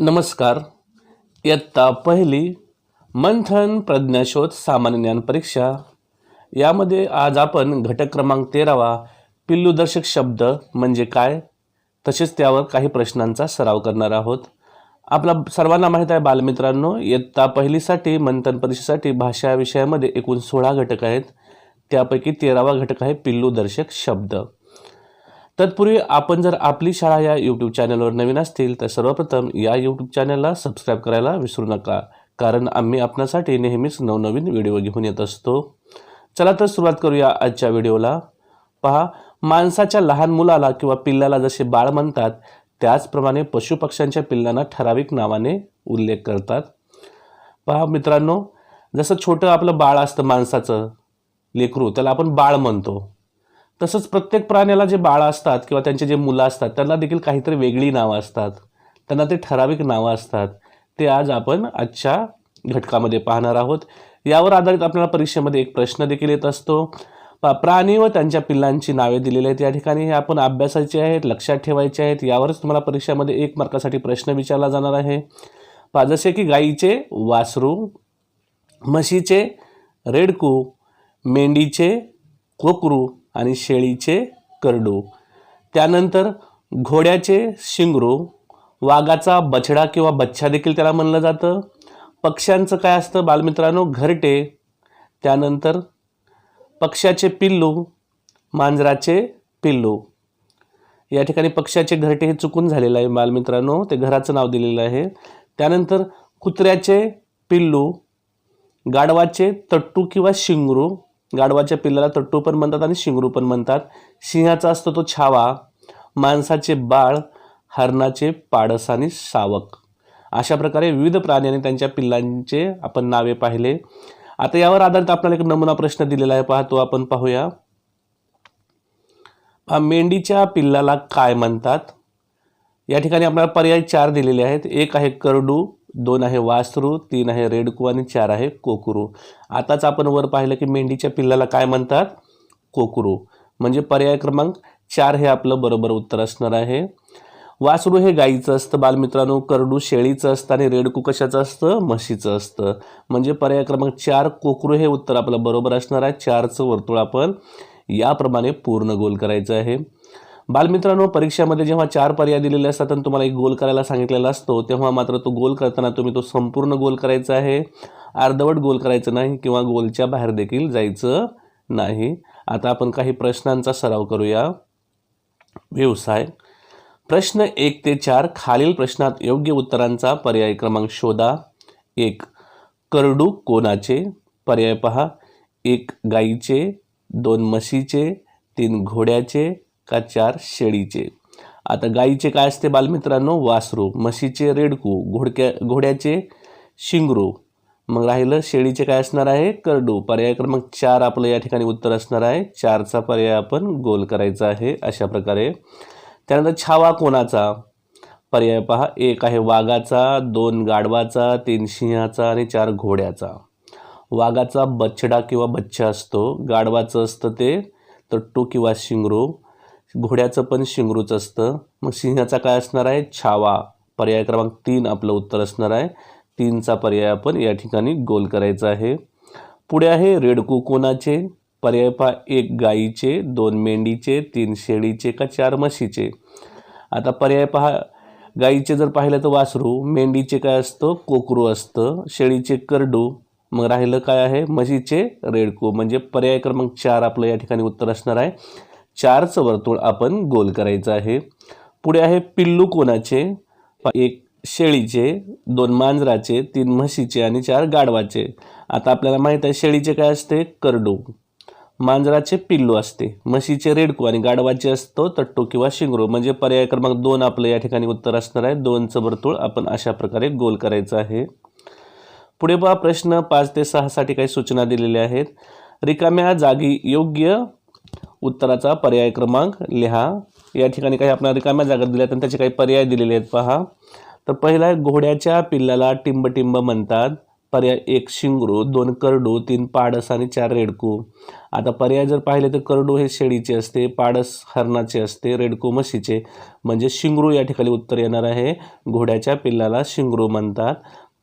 नमस्कार. इयत्ता पहिली मंथन प्रज्ञाशोध सामान्य ज्ञान परीक्षा. यामध्ये आज आपण घटक क्रमांक तेरावा पिल्लूदर्शक शब्द म्हणजे काय? तसेच त्यावर काही प्रश्नांचा सराव करणार आहोत. आपला सर्वांना माहीत आहे बालमित्रांनो इयत्ता पहिलीसाठी मंथन परीक्षेसाठी भाषा विषयामध्ये एकूण सोळा घटक आहेत. त्यापैकी तेरावा घटक आहे पिल्लूदर्शक शब्द. तत्पूर्वी आपण जर आपली शाळा या यूट्यूब चॅनलवर नवीन असतील तर सर्वप्रथम या यूट्यूब चॅनलला सबस्क्राईब करायला विसरू नका. कारण आम्ही आपणासाठी नेहमीच नवनवीन व्हिडिओ घेऊन येत असतो. चला तर सुरुवात करूया आजच्या व्हिडिओला पहा माणसाच्या लहान मुलाला किंवा पिल्लाला जसे बाळ म्हणतात त्याचप्रमाणे पशुपक्ष्यांच्या पिल्लांना ठराविक नावाने उल्लेख करतात. पहा मित्रांनो जसं छोटं आपलं बाळ असतं माणसाचं लेकरू त्याला आपण बाळ म्हणतो. तसंच प्रत्येक प्राण्याला जे बाळ असतात किंवा त्यांचे जे मुलं असतात त्यांना देखील काहीतरी वेगळी नावं असतात. त्यांना ते ठराविक नावं असतात. ते आज आपण आजच्या घटकामध्ये पाहणार आहोत. यावर आधारित आपल्याला परीक्षेमध्ये एक प्रश्न देखील येत असतो. प्राणी व त्यांच्या पिल्लांची नावे दिलेली आहेत या ठिकाणी. हे आपण अभ्यासाचे आहेत लक्षात ठेवायचे आहेत. यावरच तुम्हाला परीक्षेमध्ये एक मार्कासाठी प्रश्न विचारला जाणार आहे. पा जसे की गाईचे वासरू म्हशीचे रेडकू मेंढीचे कोकरू आणि शेळीचे करडू. त्यानंतर घोड्याचे शिंगरू वाघाचा बछडा किंवा बच्छा देखील त्याला म्हणलं जातं. पक्ष्यांचं काय असतं बालमित्रांनो? घरटे. त्यानंतर पक्ष्याचे पिल्लू मांजराचे पिल्लू. या ठिकाणी पक्ष्याचे घरटे हे चुकून झालेलं आहे बालमित्रांनो. ते घराचं नाव दिलेलं आहे. त्यानंतर कुत्र्याचे पिल्लू गाढवाचे तट्टू किंवा शिंगरू. गाढवाच्या पिल्लाला तट्टू पण म्हणतात आणि शिंगरू पण म्हणतात. सिंहाचा असतो तो छावा माणसाचे बाळ हरणाचे पाडस आणि सावक. अशा प्रकारे विविध प्राणी आणि त्यांच्या पिल्लांचे आपण नावे पाहिले. आता यावर आधारित आपल्याला एक नमुना प्रश्न दिलेला आहे. पाहतो आपण पाहूया. मेंढीच्या पिल्लाला काय म्हणतात? या ठिकाणी आपल्याला पर्याय चार दिलेले आहेत. एक आहे करडू दोन आहे वासरू तीन आहे रेडकू आणि चार आहे कोकरू. आताच आपण वर पाहिलं की मेंढीच्या पिल्लाला काय म्हणतात? कोकरू. म्हणजे पर्याय क्रमांक चार हे आपलं बरोबर उत्तर असणार आहे. वासरू हे गाईचं असतं बालमित्रांनो करडू शेळीचं असतं आणि रेडकू कशाचं असतं? म्हशीचं असतं. म्हणजे पर्याय क्रमांक चार कोकरू हे उत्तर आपलं बरोबर असणार आहे. चारचं वर्तुळ आपण याप्रमाणे पूर्ण गोल करायचं आहे. बालमित्रांनो परीक्षेमध्ये जेव्हा चार पर्याय दिलेले असतात आणि तुम्हाला एक गोल करायला सांगितलेला असतो तेव्हा मात्र तो गोल करताना तुम्ही तो संपूर्ण गोल करायचा आहे. अर्धवट गोल करायचं नाही किंवा गोलच्या बाहेर देखील जायचं नाही. आता आपण काही प्रश्नांचा सराव करूया. व्यवसाय. प्रश्न एक ते चार खालील प्रश्नात योग्य उत्तरांचा पर्याय क्रमांक शोधा. एक करडू कोणाचे? पर्याय पहा. एक गाईचे दोन म्हशीचे तीन घोड्याचे का चार शेळीचे? आता गाईचे काय असते बालमित्रांनो? वासरू म्हशीचे रेडकू घोडक्या घोड्याचे शिंगरू. मग राहिलं शेळीचे काय असणार आहे? करडू. पर्याय क्रमांक चार आपलं या ठिकाणी उत्तर असणार आहे. चारचा पर्याय आपण गोल करायचा आहे अशा प्रकारे. त्यानंतर छावा कोणाचा? पर्याय पहा. एक आहे वाघाचा दोन गाढवाचा तीन सिंहाचा आणि चार घोड्याचा. वाघाचा बछडा किंवा बच्चा असतो. गाढवाचं असतं ते. तट्टू किंवा शिंगरू. घोड्याचं पण शिंगरूच असतं. मग सिंहाचा काय असणार आहे? छावा. पर्याय क्रमांक तीन आपलं उत्तर असणार आहे. तीनचा पर्याय आपण या ठिकाणी गोल करायचा आहे. पुढे आहे रेडकू कोणाचे? पर्याय पहा एक गाईचे दोन मेंढीचे तीन शेळीचे का चार म्हशीचे? आता पर्याय पहा गाईचे जर पाहिलं तर वासरू मेंढीचे काय असतं? कोकरू असतं. शेळीचे करडू. मग राहिलं काय आहे? म्हशीचे रेडकू. म्हणजे पर्याय क्रमांक चार आपलं या ठिकाणी उत्तर असणार आहे. चारचं वर्तुळ आपण गोल करायचं आहे. पुढे आहे पिल्लू कोणाचे? एक शेळीचे दोन मांजराचे तीन म्हशीचे आणि चार गाढवाचे. आता आपल्याला माहीत आहे शेळीचे काय असते? करडू. मांजराचे पिल्लू असते. म्हशीचे रेडकू आणि गाढवाचे असतो तट्टू किंवा शिंगरू. म्हणजे पर्याय क्रमांक दोन आपलं या ठिकाणी उत्तर असणार आहे. दोनचं वर्तुळ आपण अशा प्रकारे गोल करायचं आहे. पुढे पहा प्रश्न पाच ते सहासाठी काही सूचना दिलेल्या आहेत. रिकाम्या जागी योग्य उत्तराचा पर्याय क्रमांक लिहा. या ठिकाणी काही आपल्याला रिकाम्या जागा दिल्या आणि त्याचे काही पर्याय दिलेले आहेत. पहा. तर पहिला घोड्याच्या पिल्लाला टिंबटिंब म्हणतात. पर्याय एक शिंगरू. दोन करडू. तीन पाडस आणि चार रेडकू. आता पर्याय जर पाहिले तर करडू हे शेळीचे असते पाडस हरणाचे असते रेडकू म्हशीचे. म्हणजे शिंगरू या ठिकाणी उत्तर येणार आहे. घोड्याच्या पिल्लाला शिंगरू म्हणतात.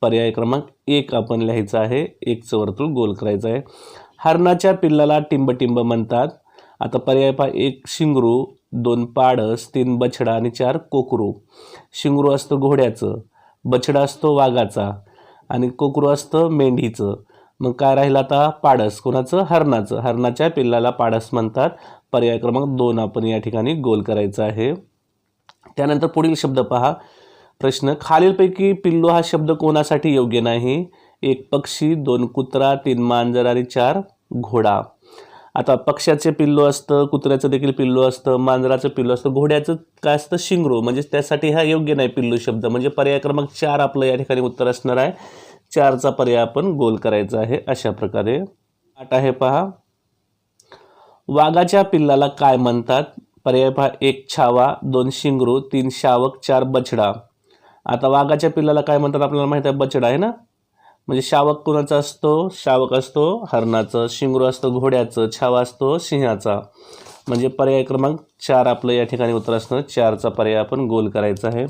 पर्याय क्रमांक एक आपण लिहायचा आहे. एकचं वर्तुळ गोल करायचं आहे. हरणाच्या पिल्लाला टिंबटिंब म्हणतात. आता पर्याय पहा एक शिंगरू दोन पाडस तीन बछडा आणि चार कोकरू. शिंगरू असतं घोड्याचं बछडा असतो वाघाचा आणि कोकरू असतं मेंढीचं. मग काय राहिलं आता? पाडस. कोणाचं? हरणाचं. हरणाच्या पिल्लाला पाडस म्हणतात. पर्याय क्रमांक दोन आपण या ठिकाणी गोल करायचा आहे. त्यानंतर पुढील शब्द पहा. प्रश्न खालीलपैकी पिल्लू हा शब्द कोणासाठी योग्य नाही? एक पक्षी दोन कुत्रा तीन मांजर आणि चार घोडा. आता पक्ष्याचे पिल्लू असतं कुत्र्याचं देखील पिल्लू असतं मांजराचं पिल्लू असतं घोड्याचं काय असतं? शिंगरू. म्हणजे त्यासाठी हा योग्य नाही पिल्लू शब्द. म्हणजे पर्याय क्रमांक चार आपलं या ठिकाणी उत्तर असणार आहे. चारचा पर्याय आपण गोल करायचा आहे. अशा प्रकारे आठ आहे पहा. वाघाच्या पिल्लाला काय म्हणतात? पर्याय पहा. एक छावा दोन शिंगरू तीन शावक चार बछडा. आता वाघाच्या पिल्लाला काय म्हणतात आपल्याला माहिती आहे? बछडा आहे ना? म्हणजे शावक कुणाचा असतो? शावक असतो हरणाचं शिंगरू असतो घोड्याचं छावा असतो सिंहाचा. म्हणजे पर्याय क्रमांक चार आपलं या ठिकाणी उत्तर असणं चारचा पर्याय आपण गोल करायचा आहे.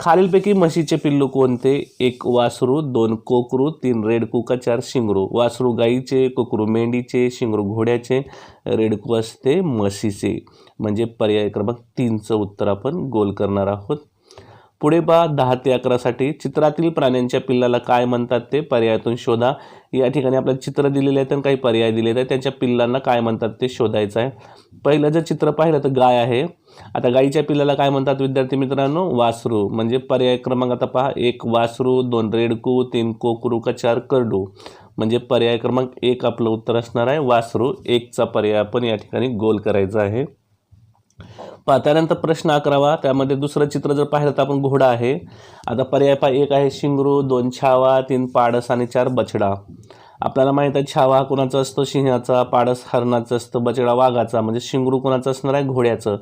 खालीलपैकी म्हशीचे पिल्लू कोणते? एक वासरू दोन कोकरू तीन रेडकू का चार शिंगरू. वासरू गाईचे कोकरू मेंढीचे शिंगरू घोड्याचे रेडकू असते म्हशीचे. म्हणजे पर्याय क्रमांक तीनचं उत्तर आपण गोल करणार आहोत. पुढे पहा दहा ते अकरासाठी चित्रातील प्राण्यांच्या पिल्लाला काय म्हणतात ते पर्यायातून शोधा. या ठिकाणी आपल्याला चित्र दिलेले आहेत आणि काही पर्याय दिलेले आहेत. त्यांच्या पिल्लांना काय म्हणतात ते शोधायचं आहे. पहिलं जर चित्र पाहिलं तर गाय आहे. आता गाईच्या पिल्लाला काय म्हणतात विद्यार्थी मित्रांनो? वासरू. म्हणजे पर्याय क्रमांक आता पहा. एक वासरू दोन रेडकू तीन कोकरू का चार करडू? म्हणजे पर्याय क्रमांक एक आपलं उत्तर असणार आहे. वासरू एकचा पर्याय आपण या ठिकाणी गोल करायचा आहे. पहा त्यानंतर प्रश्न अकरावा त्यामध्ये दुसरं चित्र जर पाहिलं तर आपण घोडा आहे. आता पर्याय पहा एक आहे शिंगरू दोन छावा तीन पाडस आणि चार बछडा. आपल्याला माहीत आहे छावा हा कोणाचा असतो? सिंहाचा पाडस हरणाचं असतं बछडा वाघाचा. म्हणजे शिंगरू कोणाचं असणार आहे? घोड्याचं.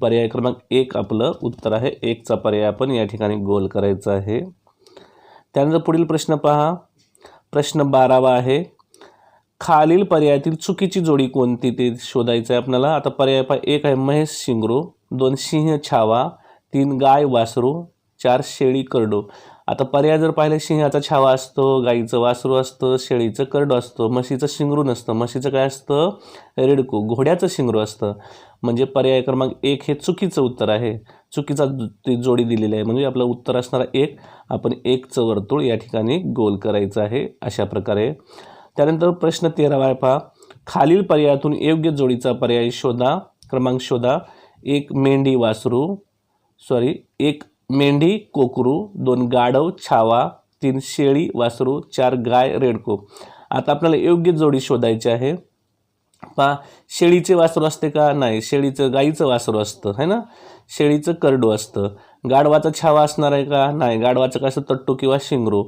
पर्याय क्रमांक एक आपलं उत्तर आहे. एकचा पर्याय आपण या ठिकाणी गोल करायचा आहे. त्यानंतर पुढील प्रश्न पहा. प्रश्न बारावा आहे. खालील पर्यायातील चुकीची जोडी कोणती ते शोधायचं आहे आपल्याला. आता पर्याय पा एक आहे महेश शिंगरू दोन सिंह छावा तीन गाय वासरू चार शेळी करडो. आता पर्याय जर पाहिले सिंहाचा छावा असतो गाईचं वासरू असतं शेळीचं करडो असतं म्हशीचं शिंगरू नसतं. म्हशीचं काय असतं? रेडकू. घोड्याचं शिंगरू असतं. म्हणजे पर्याय क्रमांक एक हे चुकीचं उत्तर आहे. चुकीचा ती जोडी दिलेली आहे. म्हणजे आपलं उत्तर असणारा एक. आपण एकचं वर्तुळ या ठिकाणी गोल करायचं आहे अशा प्रकारे. त्यानंतर प्रश्न तेरावा पहा. खालील पर्यायातून योग्य जोडीचा पर्याय शोधा. क्रमांक शोधा. एक मेंढी वासरू. सॉरी एक मेंढी कोकरू. दोन गाढव छावा. तीन शेळी वासरू. चार गाय रेडको. आता आपल्याला योग्य जोडी शोधायची आहे. पहा शेळीचे वासरू असते का? नाही. शेळीचं गाईचं वासरू असतं है ना? शेळीचं करडू असतं. गाढवाचा छावा असणार आहे का? नाही. गाढवाचं कसं? तट्टू किंवा शिंगरू.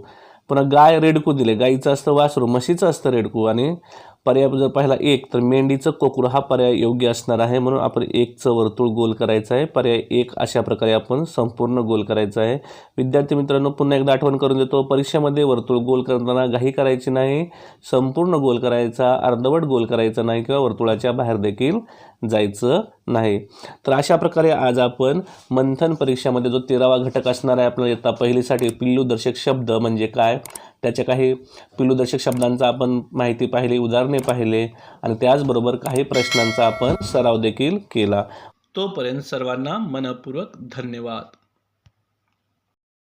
पुन्हा गाय रेडकू दिले. गाईचं असतं वासरू म्हशीचं असतं रेडकू. आणि पर्याय जर पाहिला एक तर मेंढीचं कोकरू हा पर्याय योग्य असणार आहे म्हणून आपण एकचं वर्तुळ गोल करायचं आहे. पर्याय एक अशा प्रकारे आपण संपूर्ण गोल करायचं आहे. विद्यार्थी मित्रांनो पुन्हा एकदा आठवण करून देतो परीक्षेमध्ये वर्तुळ गोल करताना घाई करायची नाही संपूर्ण गोल करायचा अर्धवट गोल करायचा नाही किंवा वर्तुळाच्या बाहेर देखील जायचं नाही. तर अशा प्रकारे आज आपण मंथन परीक्षामध्ये जो तेरावा घटक असणार आहे आपल्याला इयत्ता पहिलीसाठी पिल्लूदर्शक शब्द म्हणजे काय? त्याच्या काही पिलूदर्शक शब्दांचा आपण माहिती पाहिली उदाहरणे पाहिले आणि त्याचबरोबर काही प्रश्नांचा आपण सराव देखील केला. तोपर्यंत सर्वांना मनपूर्वक धन्यवाद.